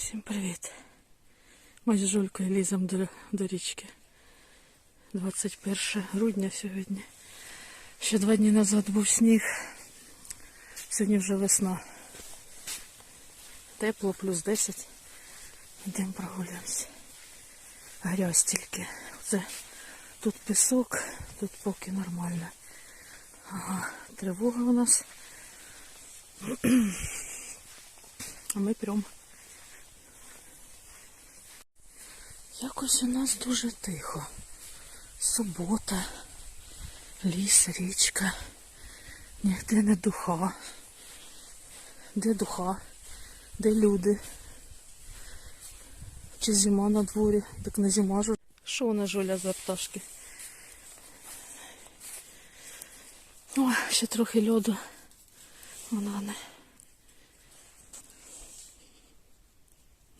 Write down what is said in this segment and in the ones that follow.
Всім привіт. Ми з Жулькою ліземо до, до річки. 21 грудня сьогодні. Ще два дні назад був сніг. Сьогодні вже весна. Тепло, плюс 10. Йдемо прогулюємося. Грязь тільки. Це тут пісок, тут поки нормально. Ага, тривога у нас. А ми прям. Якось у нас дуже тихо. Субота, ліс, річка, ніде не духа. Де духа? Де люди? Чи зима на дворі? Так не зима ж. Що вона жуля за пташки? О, ще трохи льоду. Вона не.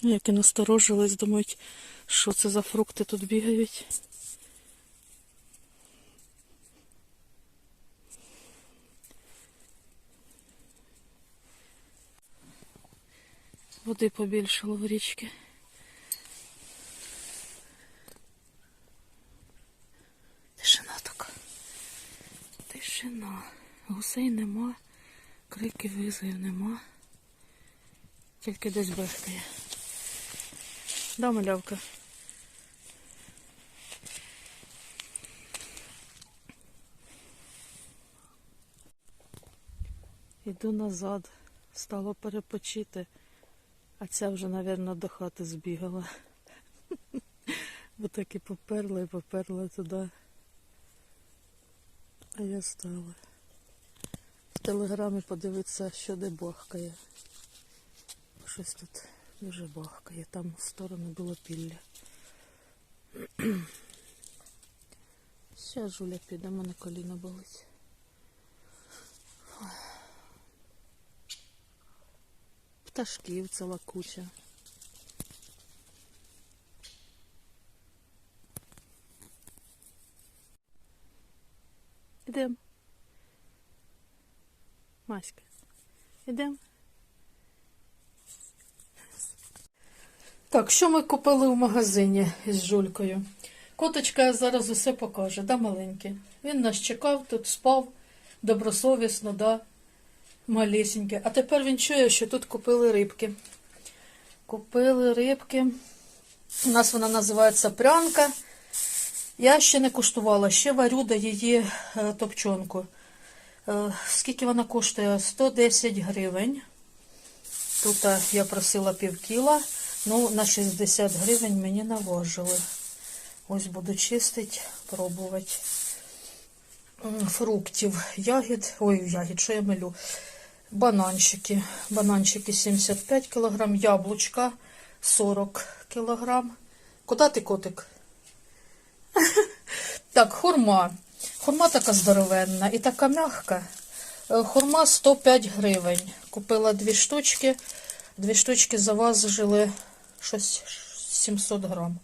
Як і насторожились, думають, що це за фрукти тут бігають. Води побільшало в річці. Тишина така. Тишина. Гусей нема, криків визовів нема. Тільки десь бехкає. Да, малявка? Іду назад, стало перепочити, а ця вже, мабуть, до хати збігала. Бо так і поперла і поперла туди. А я стала. В телеграмі подивитися, що де бахкає. Щось тут дуже бахкає. Там в сторону було пілля. Ще жуля піде, мене коліно болить. Пташків ціла куча. Ідем. Маська. Ідем. Так, що ми купили в магазині з Жулькою? Коточка зараз усе покаже, да, маленький? Він нас чекав, тут спав добросовісно, да, малесенький. А тепер він чує, що тут купили рибки. Купили рибки. У нас вона називається прянка. Я ще не куштувала, ще варю до її е, топчонку. Е, скільки вона коштує? 110 гривень. Тут е, я просила пів кіла. Ну, на 60 гривень мені наважили. Ось буду чистити, пробувати. Фруктів, ягід, ой, ягід, що я милю? Бананчики. Бананчики 75 кг, яблучка 40 кг. Куди ти котик? Так, хурма. Хурма така здоровенна і така м'яка. Е, Хурма 105 гривень. Купила дві штучки. Дві штучки заважили щось 700 грам.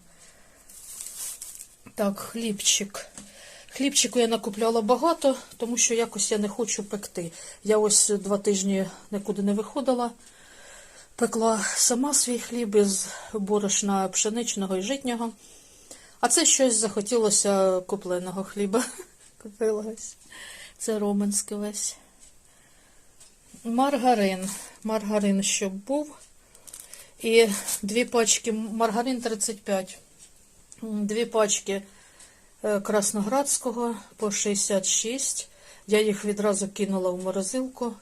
Так, хлібчик. Хлібчику я накупляла багато, тому що якось я не хочу пекти. Я ось два тижні нікуди не виходила. Пекла сама свій хліб із борошна пшеничного і житнього. А це щось захотілося купленого хліба. Купила ось. Це романський весь. Маргарин. Маргарин, щоб був. І дві пачки маргарин 35. Дві пачки е, красноградського по 66. Я їх відразу кинула в морозилку,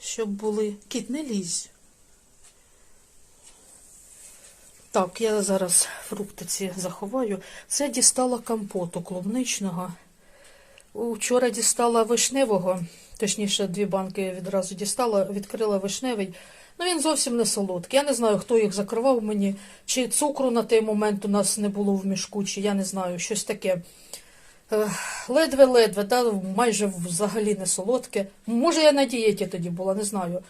щоб були. Кіт, не лізь. Так, я зараз фрукти ці заховаю. Це дістала компоту клубничного. Вчора дістала вишневого, точніше, дві банки відразу дістала, відкрила вишневий. Ну, він зовсім не солодкий. Я не знаю, хто їх закривав мені, чи цукру на той момент у нас не було в мішку, чи я не знаю, щось таке. Е, Ледве-ледве, да, майже взагалі не солодке. Може, я на дієті тоді була, не знаю.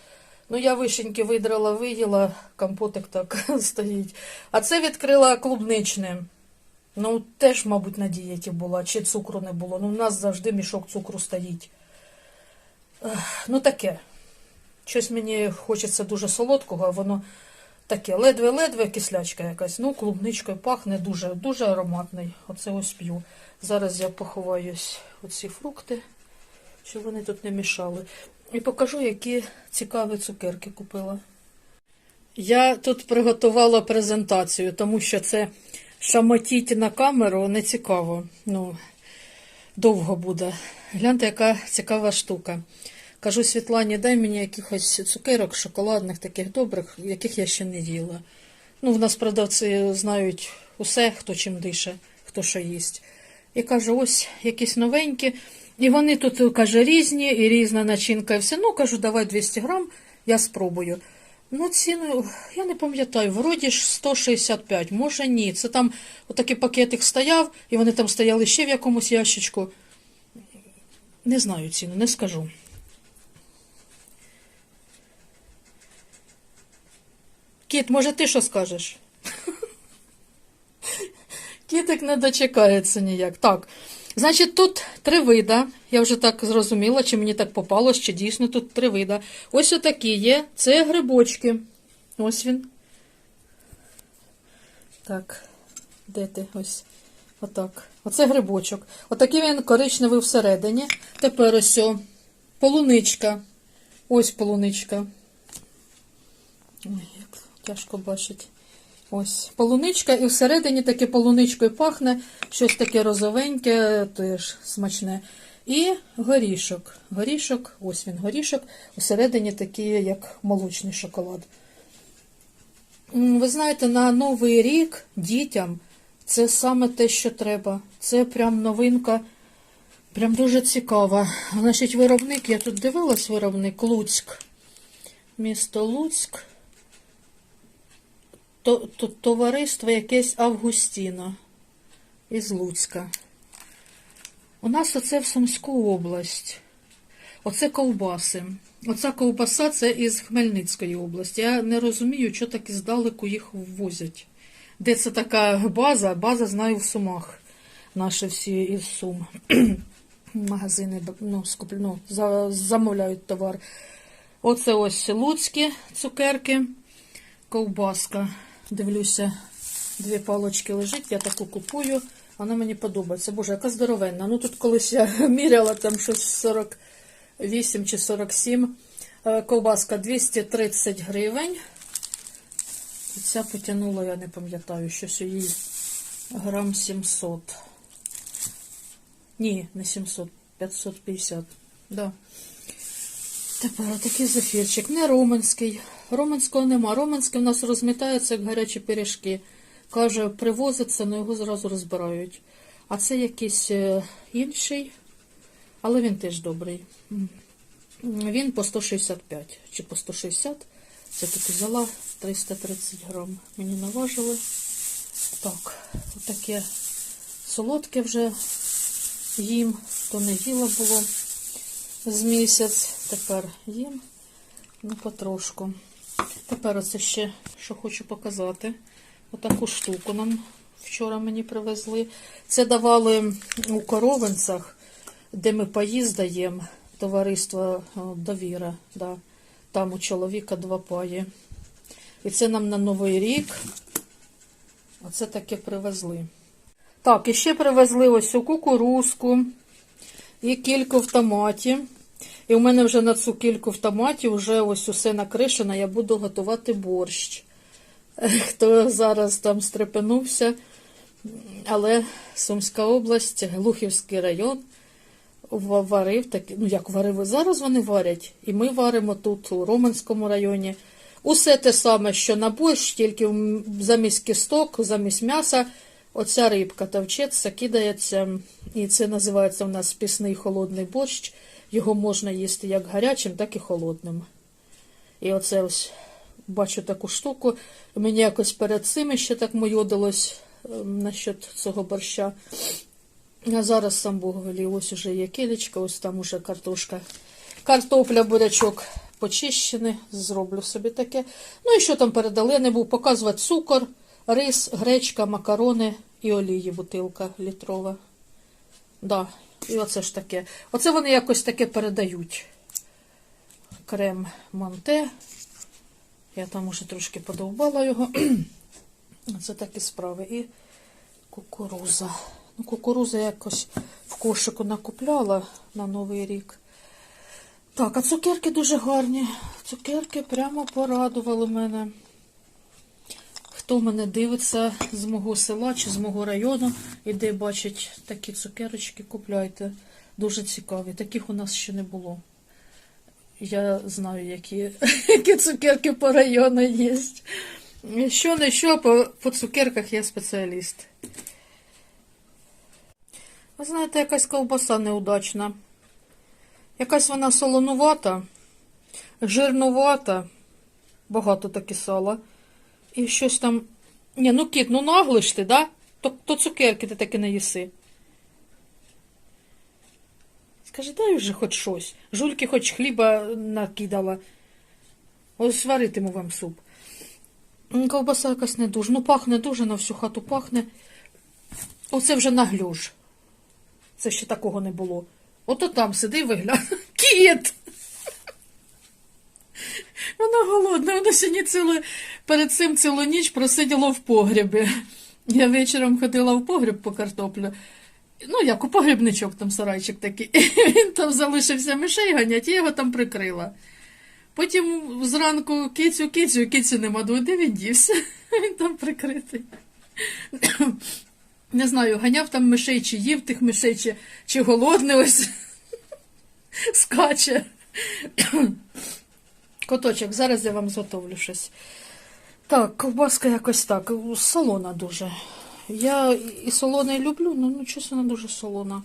Ну, я вишеньки видрала, виїла, компотик так стоїть. А це відкрила клубничне. Ну, теж, мабуть, на дієті була, чи цукру не було. Ну, у нас завжди мішок цукру стоїть. Ну, таке. Щось мені хочеться дуже солодкого, а воно таке ледве-ледве кислячка якась. Ну, клубничкою пахне дуже, дуже ароматний. Оце ось п'ю. Зараз я поховаюсь оці фрукти, щоб вони тут не мішали. І покажу, які цікаві цукерки купила. Я тут приготувала презентацію, тому що це шамотіть на камеру не цікаво. Ну, довго буде. Гляньте, яка цікава штука. Кажу Світлані, дай мені якихось цукерок, шоколадних, таких добрих, яких я ще не їла. Ну, в нас продавці знають усе, хто чим дише, хто що їсть. І каже, ось якісь новенькі. І вони тут, каже, різні, і різна начинка, і все. Ну, кажу, давай 200 грам, я спробую. Ну, ціну, я не пам'ятаю, вроді ж 165, може ні. Це там отакий пакетик стояв, і вони там стояли ще в якомусь ящичку. Не знаю ціну, не скажу. Кіт, може ти що скажеш? Кітик не дочекається ніяк. Так. Значить, тут три вида. Я вже так зрозуміла, чи мені так попалось, чи дійсно тут три вида. Ось отакі є. Це грибочки. Ось він. Так, де ти? Ось. Отак. Оце грибочок. Отакий він коричневий всередині. Тепер ось о, полуничка. Ось полуничка. Ой, тяжко бачить. Ось полуничка, і всередині таке полуничкою пахне, щось таке розовеньке, теж смачне. І горішок. Горішок, ось він горішок, всередині такий, як молочний шоколад. Ви знаєте, на Новий рік дітям це саме те, що треба. Це прям новинка, прям дуже цікава. Значить, виробник, я тут дивилась, виробник Луцьк. Місто Луцьк. То, то, товариство якесь Августіно із Луцька. У нас оце в Сумську область. Оце ковбаси. Оця ковбаса це із Хмельницької області. Я не розумію, що так здалеку їх ввозять. Де це така база? База знаю в Сумах. Наші всі із Сум. Магазини ну, скуп... ну, за... замовляють товар. Оце ось луцькі цукерки, ковбаска. Дивлюся, дві палочки лежить, я таку купую. Вона мені подобається. Боже, яка здоровенна. Ну тут колись я міряла там щось 48 чи 47. Е, Ковбаска 230 гривень. І ця потягнула, я не пам'ятаю, щось її грам 700. Ні, не 700, 550. Да. Тепер такий зефірчик. Не романський. Романського нема. Романський в нас розмітається, як гарячі пиріжки. Каже, привозиться, але його зразу розбирають. А це якийсь е, інший, але він теж добрий. Він по 165 чи по 160. Це тут взяла 330 грам. Мені наважили. Так, отаке солодке вже їм, то не їла було з місяць. Тепер їм, ну потрошку. Тепер оце ще, що хочу показати. Отаку штуку нам вчора мені привезли. Це давали у коровинцях, де ми поїздаємо, товариство Довіра. Да. Там у чоловіка два паї. І це нам на Новий рік. Оце таке привезли. Так, і ще привезли ось у кукурузку і кільку в томаті. І у мене вже на цю кільку в томаті вже ось усе накришено, я буду готувати борщ. Хто зараз там стрепенувся, але Сумська область, Глухівський район варив такі, ну як варив, зараз вони варять. І ми варимо тут, у Романському районі. Усе те саме, що на борщ, тільки замість кісток, замість м'яса, оця рибка товчеться, кидається. І це називається у нас пісний холодний борщ. Його можна їсти як гарячим, так і холодним. І оце ось бачу таку штуку. Мені якось перед цим ще так мойодилось ем, насчет цього борща. А зараз сам Бог велів, ось уже є кілечка, ось там уже картошка. Картопля, бурячок почищений, зроблю собі таке. Ну і що там передали? Не був показувати цукор, рис, гречка, макарони і олії, бутилка літрова. Да, і оце ж таке. Оце вони якось таке передають. Крем Монте. Я там уже трошки подовбала його. Це такі справи. І кукуруза. Ну, кукуруза якось в кошику накупляла на Новий рік. Так, а цукерки дуже гарні. Цукерки прямо порадували мене. Хто мене дивиться з мого села чи з мого району, і де бачить такі цукерочки, купляйте. Дуже цікаві. Таких у нас ще не було. Я знаю, які, які цукерки по району є. Що не що, по, по цукерках я спеціаліст. Ви знаєте, якась ковбаса неудачна. Якась вона солонувата, жирнувата, багато таки сала. І щось там. Ні, ну кіт, ну наглиш ти, да? То, то цукерки ти таки не їси. Скажи, дай вже хоч щось. Жульки хоч хліба накидала. Ось сваритиму вам суп. Ковбаса якась не дуже. Ну, пахне дуже, на всю хату пахне. Оце вже наглюж. Це ще такого не було. Ото там сиди вигляд. Кіт! Вона голодна, вона сьогодні цілу, перед цим цілу ніч просиділа в погребі. Я вечором ходила в погреб по картоплю. Ну, як у погребничок там сарайчик такий. Він там залишився мишей ганять, я його там прикрила. Потім зранку кицю, кицю, кицю нема, де він дівся? Він там прикритий. Не знаю, ганяв там мишей, чи їв тих мишей, чи, чи голодний ось скаче. Коточок, зараз я вам зготовлю щось. Так, ковбаска якось так, солона дуже. Я і солоне люблю, але ну, чесно, вона дуже солона.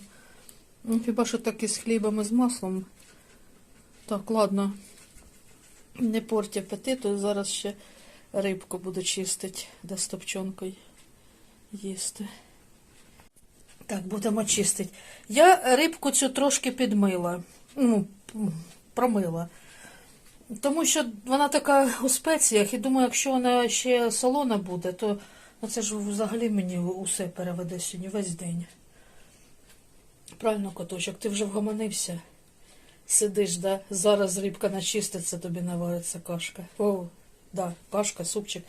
Ну, Хіба що так із хлібом і з маслом. Так, ладно. Не порть апетиту, зараз ще рибку буду чистити, де з топчонкою їсти. Так, будемо чистити. Я рибку цю трошки підмила. Ну, промила. Тому що вона така у спеціях, і думаю, якщо вона ще солона буде, то ну, це ж взагалі мені усе переведе сьогодні весь день. Правильно, коточок, ти вже вгомонився. Сидиш, да? Зараз рибка начиститься, тобі навариться кашка. О, да, кашка, супчик.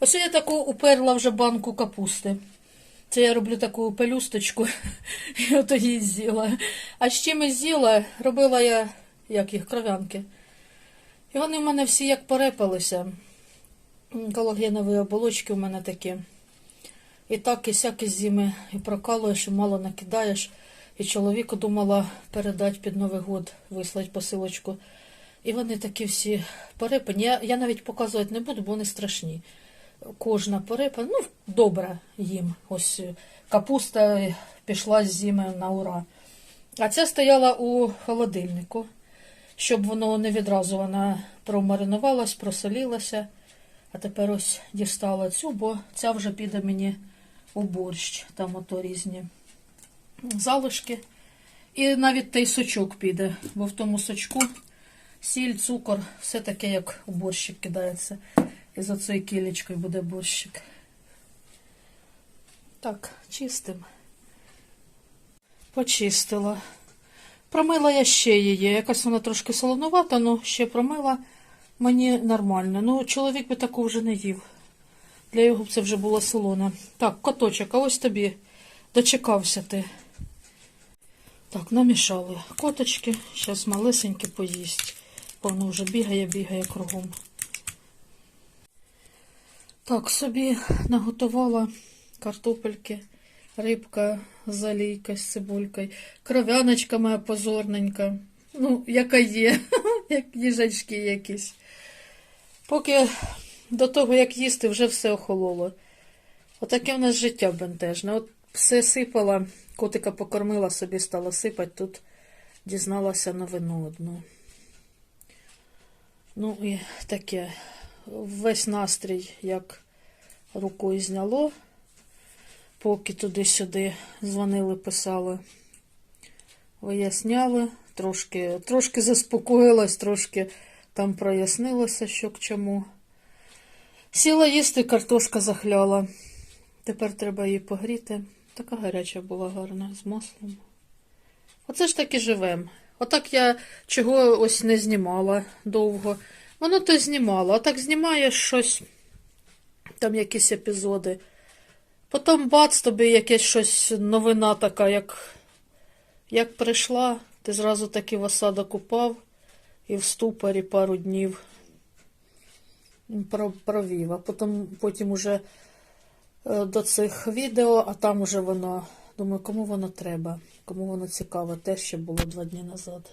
Ось я таку уперла вже банку капусти. Це я роблю таку пелюсточку, і ото її з'їла. А з чим з'їла, робила я, як їх, кров'янки. І вони в мене всі як порепалися. Колагенові оболочки у мене такі. І так, і сякі зими, і прокалуєш, і мало накидаєш. І чоловіку думала передати під Новий год, вислати посилочку. І вони такі всі порепані. Я, я навіть показувати не буду, бо вони страшні. Кожна порепана, ну, добре їм. Ось е, капуста пішла з зими на ура. А ця стояла у холодильнику, щоб воно не відразу вона промаринувалась, просолілася. А тепер ось дістала цю, бо ця вже піде мені у борщ. Там ото різні залишки. І навіть той сочок піде, бо в тому сочку сіль, цукор, все таке, як у борщик кидається. І за цією кілечкою буде борщик. Так, чистим. Почистила. Промила я ще її. Якась вона трошки солонувата, але ще промила мені нормально. Ну, чоловік би таку вже не їв. Для його б це вже була солона. Так, коточок, а ось тобі дочекався ти. Так, намішали коточки. Зараз малесенькі поїсть. Воно вже бігає, бігає кругом. Так, собі наготувала картопельки, рибка з олійкою, з цибулькою, кров'яночка моя позорненька. Ну, яка є, як їжачки якісь. Поки до того, як їсти, вже все охололо. Отаке в нас життя бентежне. От все сипала, котика покормила, собі стала сипати, тут дізналася новину одну. Ну і таке. Весь настрій як рукою зняло, поки туди-сюди дзвонили, писали, виясняли, трошки, трошки заспокоїлась, трошки там прояснилося, що к чому. Сіла їсти, картошка захляла. Тепер треба її погріти. Така гаряча була гарна, з маслом. Оце ж таки живем. Отак я чого ось не знімала довго. Воно то знімало, а так знімаєш щось, там якісь епізоди. Потім бац, тобі якесь щось новина така, як, як прийшла, ти зразу таки в осадок упав і в ступорі пару днів провів. А потім, потім уже е, до цих відео, а там уже воно, думаю, кому воно треба, кому воно цікаво, те, що було два дні назад.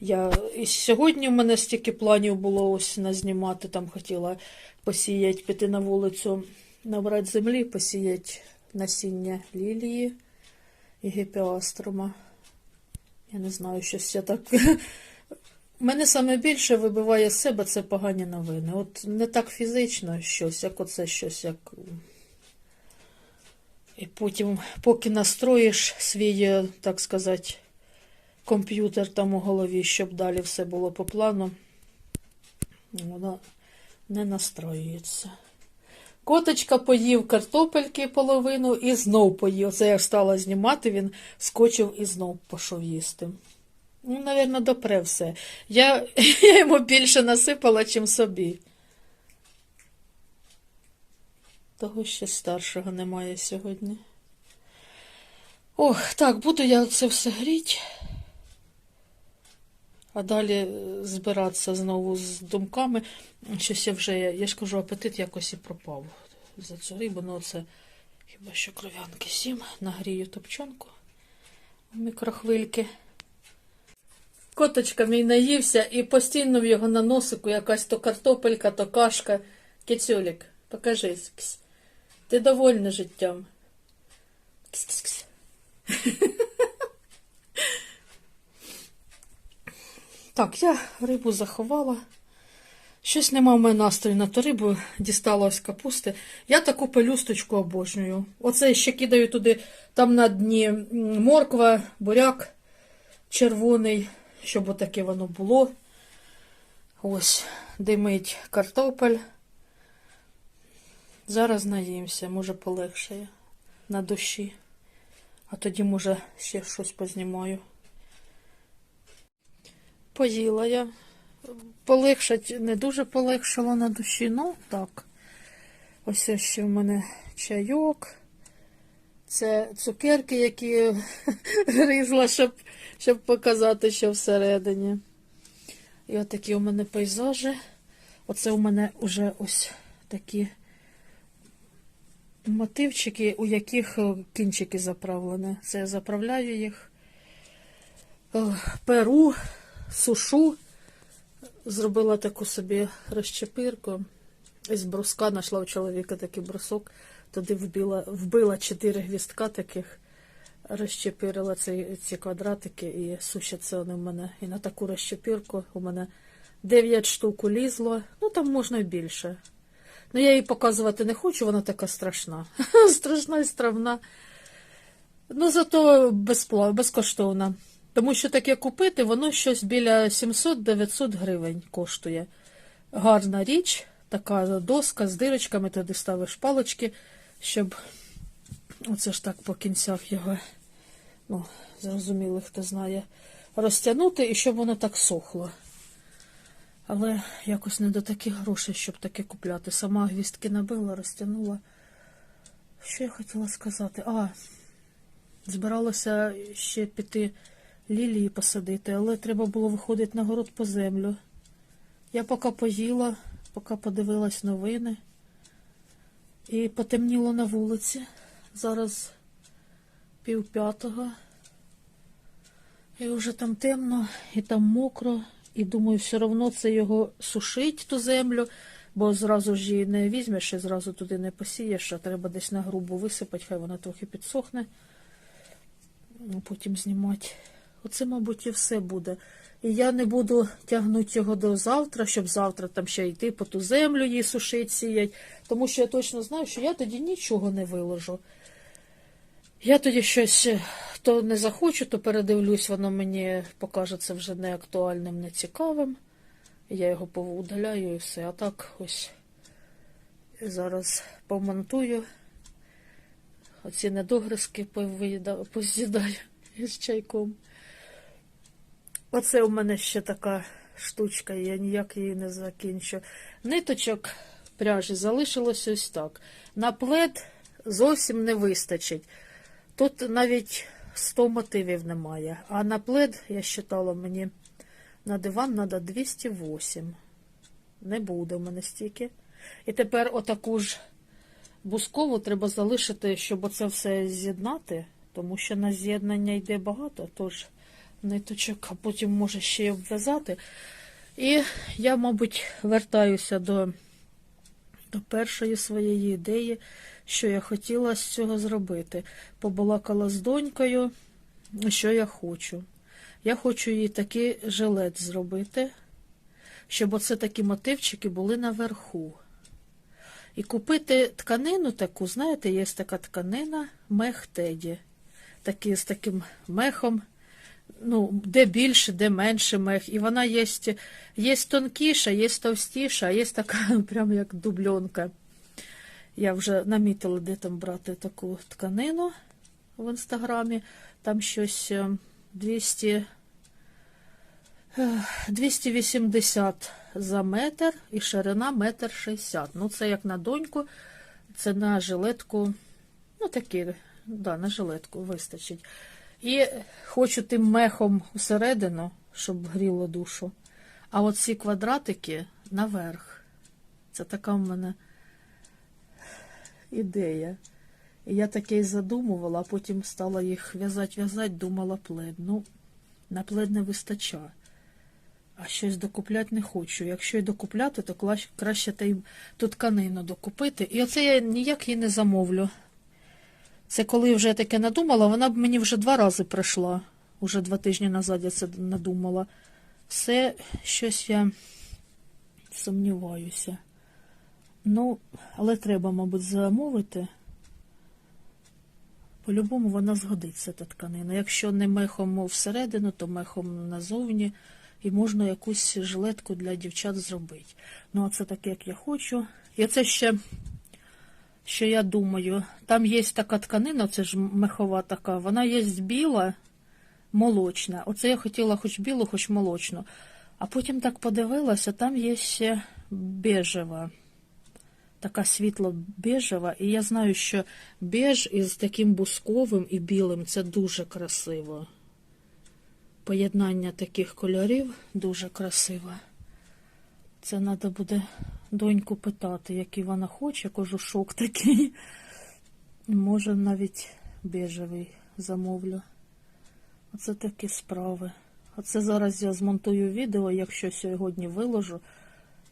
Я і сьогодні в мене стільки планів було ось назнімати. Там хотіла посіяти, піти на вулицю, набрати землі, посіяти насіння лілії і гіпіастрома. Я не знаю, щось я так. Мене саме більше вибиває з себе це погані новини. От не так фізично щось, як оце щось, як. І потім, поки настроїш свій, е, так сказати, комп'ютер там у голові, щоб далі все було по плану, воно не настроюється. Коточка поїв картопельки половину і знов поїв. Це я стала знімати, він скочив і знов пішов їсти. Ну, навірно, допре все. Я, я йому більше насипала, чим собі. Того ще старшого немає сьогодні. Ох, так, буду я це все гріти. А далі е, збиратися знову з думками. Щось я вже, я ж кажу, апетит якось і пропав за цю рибу. Ну, це хіба що кров'янки сім. Нагрію топчонку в мікрохвильки. Коточка мій наївся і постійно в його на носику якась то картопелька, то кашка. Кицюлік, покажись. Ксь. Ти довольна життям. Ксь-ксь-ксь. Так, я рибу заховала. Щось нема в мене настрою на ту рибу, дістала ось капусти. Я таку пелюсточку обожнюю. Оце ще кидаю туди, там на дні морква, буряк червоний, щоб отаке воно було. Ось, димить картопель. Зараз наїмся, може полегшає на душі. А тоді, може, ще щось познімаю. Поїла я. Полегшать не дуже полегшало на душі, ну так. Ось ще в мене чайок. Це цукерки, які гризла, щоб, щоб показати, що всередині. І отакі у мене пейзажі. Оце у мене вже ось такі мотивчики, у яких е, кінчики заправлені. Це я заправляю їх. Е, Перу, сушу. Зробила таку собі розчепирку. Із бруска знайшла у чоловіка такий брусок. Туди вбила, вбила чотири гвістка таких, розчепирила ці, ці квадратики і сушаться вони в мене. І на таку розчепирку у мене 9 штук улізло. Ну там можна й більше. Ну я її показувати не хочу, вона така страшна. страшна і стравна. Ну, зато безплав, безкоштовна. Тому що таке купити, воно щось біля 700-900 гривень коштує. Гарна річ, така доска з дирочками, туди ставиш палочки, щоб оце ж так по кінцях його, ну, зрозуміло, хто знає, розтягнути і щоб воно так сохло. Але якось не до таких грошей, щоб таке купляти. Сама гвістки набила, розтягнула. Що я хотіла сказати? А, збиралася ще піти лілії посадити, але треба було виходити на город по землю. Я поки поїла, поки подивилась новини. І потемніло на вулиці. Зараз пів п'ятого. І вже там темно, і там мокро. І думаю, все одно це його сушить ту землю, бо зразу ж її не візьмеш і зразу туди не посієш, а треба десь на грубу висипати, хай вона трохи підсохне. Ну, потім знімати. Оце, мабуть, і все буде. І я не буду тягнути його до завтра, щоб завтра там ще йти по ту землю її сушить, сіять. Тому що я точно знаю, що я тоді нічого не виложу. Я тоді щось е, то не захочу, то передивлюсь, воно мені покажеться вже неактуальним, нецікавим. Я його повудаляю і все. А так ось зараз помонтую. Оці недогризки поз'їдаю із чайком. Оце у мене ще така штучка, я ніяк її не закінчу. Ниточок пряжі залишилось ось так. На плед зовсім не вистачить. Тут навіть 100 мотивів немає. А на плед, я считала, мені на диван треба 208. Не буде в мене стільки. І тепер отаку ж бускову треба залишити, щоб оце все з'єднати, тому що на з'єднання йде багато, тож ниточок, а потім може ще й обв'язати. І я, мабуть, вертаюся до, до першої своєї ідеї, що я хотіла з цього зробити. Побалакала з донькою, що я хочу. Я хочу їй такий жилет зробити, щоб оце такі мотивчики були наверху. І купити тканину таку, знаєте, є така тканина мех теді. Такі, з таким мехом, ну, де більше, де менше мех. І вона є, є тонкіша, є товстіша, а є така, прям як дубльонка. Я вже намітила, де там брати таку тканину в інстаграмі. Там щось е, 200, е, 280 за метр і ширина метр 60. Ну, це як на доньку, це на жилетку, ну такі, да, на жилетку вистачить. І хочу тим мехом всередину, щоб гріло душу. А от ці квадратики наверх. Це така в мене ідея. І я таке й задумувала, а потім стала їх в'язати-в'язати, думала плед. Ну, на плед не вистачає. А щось докупляти не хочу. Якщо й докупляти, то краще та й ту тканину докупити. І оце я ніяк її не замовлю. Це коли вже таке надумала, вона б мені вже два рази прийшла. Уже два тижні назад я це надумала. Все щось я сумніваюся. Ну, але треба, мабуть, замовити. По-любому вона згодиться, та тканина. Якщо не мехом всередину, то мехом назовні. І можна якусь жилетку для дівчат зробити. Ну, а це таке, як я хочу. І це ще, що я думаю, там є така тканина, це ж мехова така, вона є біла, молочна. Оце я хотіла хоч білу, хоч молочну. А потім так подивилася, там є ще бежева така світло бежева, і я знаю, що беж із таким бусковим і білим це дуже красиво. Поєднання таких кольорів дуже красиве. Це треба буде доньку питати, який вона хоче, кожушок такий. Може, навіть бежевий замовлю. Оце такі справи. Оце зараз я змонтую відео, якщо сьогодні виложу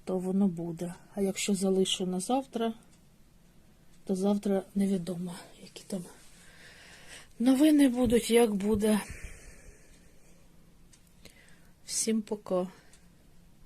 то воно буде. А якщо залишу на завтра, то завтра невідомо, які там новини будуть, як буде. Всім пока.